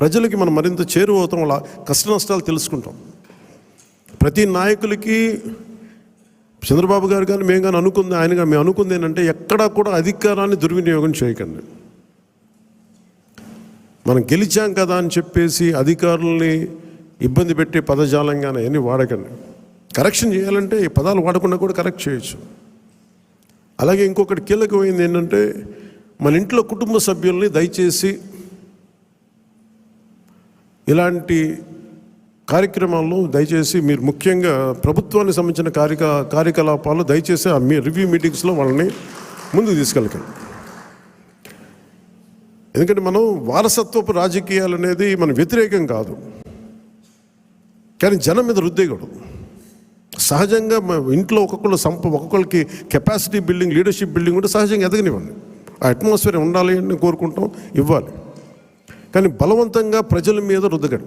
ప్రజలకి మనం మరింత చేరువవుతాం అలా కష్ట నష్టాలు తెలుసుకుంటాం. ప్రతి నాయకులకి చంద్రబాబు గారు కానీ మేము కానీ అనుకుంది ఆయన కానీ మేము అనుకుంది ఏంటంటే ఎక్కడా కూడా అధికారాన్ని దుర్వినియోగం చేయకండి. మనం గెలిచాం కదా అని చెప్పేసి అధికారుల్ని ఇబ్బంది పెట్టే పదజాలంగానే అన్ని వాడకండి. కరెక్షన్ చేయాలంటే ఈ పదాలు వాడకుండా కూడా కరెక్ట్ చేయొచ్చు. అలాగే ఇంకొకటి కీలకమైంది ఏంటంటే మన ఇంట్లో కుటుంబ సభ్యుల్ని దయచేసి ఇలాంటి కార్యక్రమాల్లో దయచేసి మీరు ముఖ్యంగా ప్రభుత్వానికి సంబంధించిన కార్యక కార్యకలాపాలు దయచేసి ఆ మీ రివ్యూ మీటింగ్స్లో వాళ్ళని ముందుకు తీసుకెళ్ళకండి. ఎందుకంటే మనం వారసత్వపు రాజకీయాలు అనేది మన వ్యతిరేకం కాదు. కానీ జనం మీద రుద్దేయకూడదు సహజంగా ఇంట్లో ఒక్కొక్కరు సంప ఒక్కొక్కరికి కెపాసిటీ బిల్డింగ్ లీడర్షిప్ బిల్డింగ్ కూడా సహజంగా ఎదగనివ్వండి. ఆ అట్మాస్ఫియర్ ఉండాలి అని కోరుకుంటాం ఇవ్వాలి. కానీ బలవంతంగా ప్రజల మీద రుద్దగడు.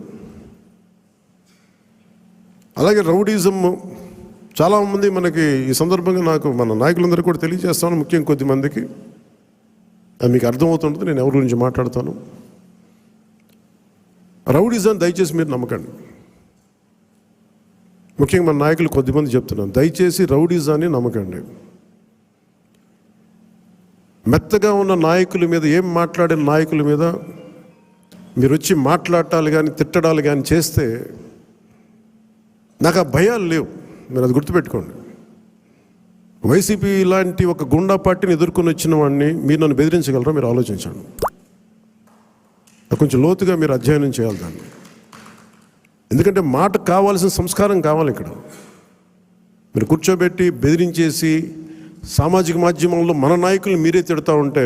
అలాగే రౌడీజం చాలామంది మనకి ఈ సందర్భంగా నాకు మన నాయకులందరూ కూడా తెలియజేస్తాను ముఖ్యం కొద్ది మందికి అది మీకు అర్థమవుతుంటుంది నేను ఎవరి గురించి మాట్లాడతాను. రౌడీజం దయచేసి మీరు నమ్మకండి. ముఖ్యంగా మన నాయకులు కొద్దిమంది చెప్తున్నాను దయచేసి రౌడీజాన్ని నమ్మకండి. మెత్తగా ఉన్న నాయకుల మీద ఏం మాట్లాడిన నాయకుల మీద మీరు వచ్చి మాట్లాడటాలు కానీ తిట్టడాలు కానీ చేస్తే నాకు ఆ భయాలు లేవు. మీరు అది గుర్తుపెట్టుకోండి. వైసీపీ ఇలాంటి ఒక గుండా పార్టీని ఎదుర్కొని వచ్చిన వాడిని మీరు నన్ను బెదిరించగలరా? మీరు ఆలోచించండి. కొంచెం లోతుగా మీరు అధ్యయనం చేయాలి దాన్ని. ఎందుకంటే మాట కావాల్సిన సంస్కారం కావాలి ఇక్కడ. మీరు కూర్చోబెట్టి బెదిరించేసి సామాజిక మాధ్యమంలో మన నాయకులు మీరే తిడతా ఉంటే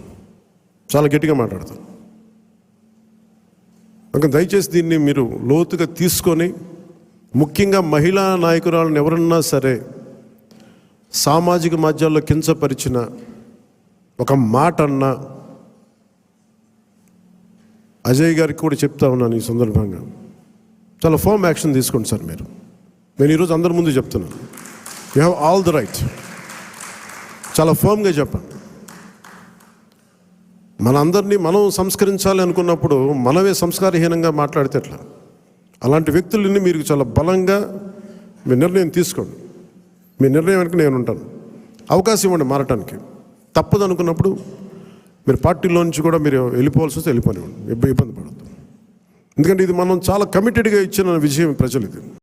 చాలా గట్టిగా మాట్లాడతాను ఇంకా దయచేసి దీన్ని మీరు లోతుగా తీసుకొని ముఖ్యంగా మహిళా నాయకురాలను ఎవరన్నా సరే సామాజిక మాధ్యాల్లో కించపరిచిన ఒక మాట అన్నా అజయ్ గారికి కూడా చెప్తా ఉన్నాను ఈ సందర్భంగా. చాలా ఫామ్ యాక్షన్ తీసుకోండి సార్ మీరు. నేను ఈరోజు అందరి ముందు చెప్తున్నాను. You have all the right చాలా ఫోమ్గా చెప్పండి. మనందరినీ మనం సంస్కరించాలి అనుకున్నప్పుడు మనమే సంస్కారహీనంగా మాట్లాడితే ఎట్లా? అలాంటి వ్యక్తులని మీరు చాలా బలంగా మీ నిర్ణయం తీసుకోండి. మీ నిర్ణయం వెనక నేను ఉంటాను. అవకాశం ఇవ్వండి మారటానికి. తప్పదు అనుకున్నప్పుడు మీరు పార్టీలో నుంచి కూడా మీరు వెళ్ళిపోవాల్సి వస్తే వెళ్ళిపోనివ్వండి. ఇబ్బంది పడద్దు. ఎందుకంటే ఇది మనం చాలా కమిటెడ్గా ఇచ్చిన విజయం ప్రజలు ఇది.